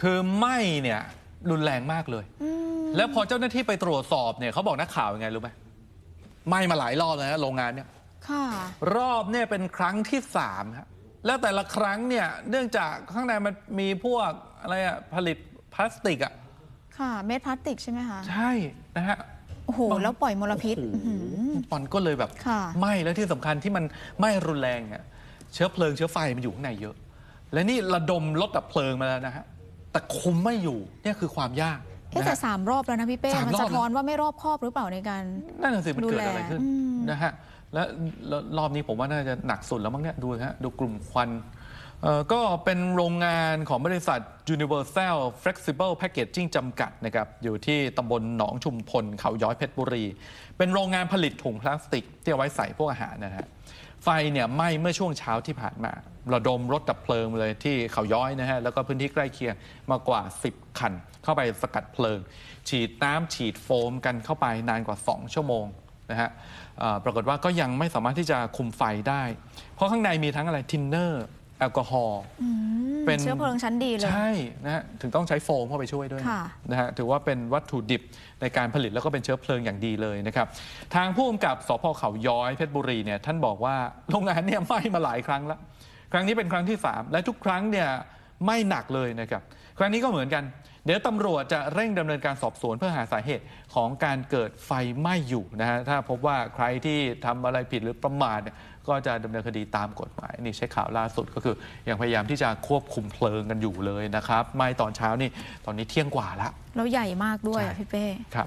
คือไหม้เนี่ยรุนแรงมากเลยอืมแล้วพอเจ้าหน้าที่ไปตรวจสอบเนี่ยเขาบอกนักข่าวยังไงรู้ไหมไหม้มาหลายรอบแล้วนะโรงงานเนี่ยค่ะรอบเนี่ยเป็นครั้งที่สามครับแล้วแต่ละครั้งเนี่ยเนื่องจากข้างในมันมีพวกอะไรอะผลิตพลาสติกอะค่ะเม็ดพลาสติกใช่ไหมคะใช่นะฮะโอ้โหแล้วปล่อยมลพิษโอ้โหอื้อหือมันก็เลยแบบค่ะไหม้แล้วที่สำคัญที่มันไหม้รุนแรงเนี่ยเชื้อเพลิงเชื้อไฟมันอยู่ข้างในเยอะ และนี่ระดมรถดับเพลิงมาแล้วนะฮะ แต่คุมไม่อยู่เนี่ยคือความยากเอ๊ะนะแต่ฮะ สามรอบแล้วนะพี่เป้ สามมันรอบ สะท้อนว่าไม่รอบคอบหรือเปล่าในการ นั่นน่ะสิมันเกิดอะไรขึ้นดูแลอืม นะฮะและแล้วรอบนี้ผมว่าน่าจะหนักสุดแล้วมั้งเนี่ยดูนะฮะดูกลุ่มควันเอ่อ ก็เป็นโรงงานของบริษัท Universal Flexible Packaging จำกัดนะครับอยู่ที่ตำบลหนองชุมพลเขาย้อยเพชรบุรี เป็นโรงงานผลิตถุงพลาสติก ที่เอาไว้ใส่พวกอาหารนะฮะไฟเนี่ยไหม้เมื่อช่วงเช้าที่ผ่านมา ระดมรถดับเพลิงเลยที่เขาย้อยนะฮะแล้วก็พื้นที่ใกล้เคียงมากว่า 10 คัน เข้าไปสกัดเพลิง ฉีดน้ำฉีดโฟมกันเข้าไปนานกว่า 2 ชั่วโมงนะฮะปรากฏว่าก็ยังไม่สามารถที่จะคุมไฟได้ เพราะข้างในมีทั้งอะไรทินเนอร์ แอลกอฮอล์ อืมเป็น เชื้อเพลิงชั้นดีเลย ใช่นะฮะถึงต้องใช้โฟมเข้าไปช่วยด้วยค่ะนะฮะถือว่าเป็นวัตถุดิบในการผลิตแล้วก็เป็นเชื้อเพลิงอย่างดีเลยนะครับทางผู้กำกับสพเขาย้อยเพชรบุรีเนี่ยท่านบอกว่าโรงงานเนี่ยไหม้มาหลายครั้งแล้ว ครั้งนี้เป็นครั้งที่ 3 และทุกครั้งเนี่ย ไหม้หนักเลยนะครับ ครั้งนี้ก็เหมือนกัน เดี๋ยวตำรวจจะเร่งดำเนินการสอบสวนเพื่อหาสาเหตุของการเกิดไฟไหม้อยู่นะฮะถ้าพบว่าใครที่ทำอะไรผิดหรือประมาทเนี่ยก็จะดำเนินคดีตามกฎหมายนี่ใช้ข่าวล่าสุดก็คือยังพยายามที่จะควบคุมเพลิงกันอยู่เลยนะครับไหม้ตอนเช้านี่ตอนนี้เที่ยงกว่าละแล้วใหญ่มากด้วยใช่อะพี่เป้ ครับ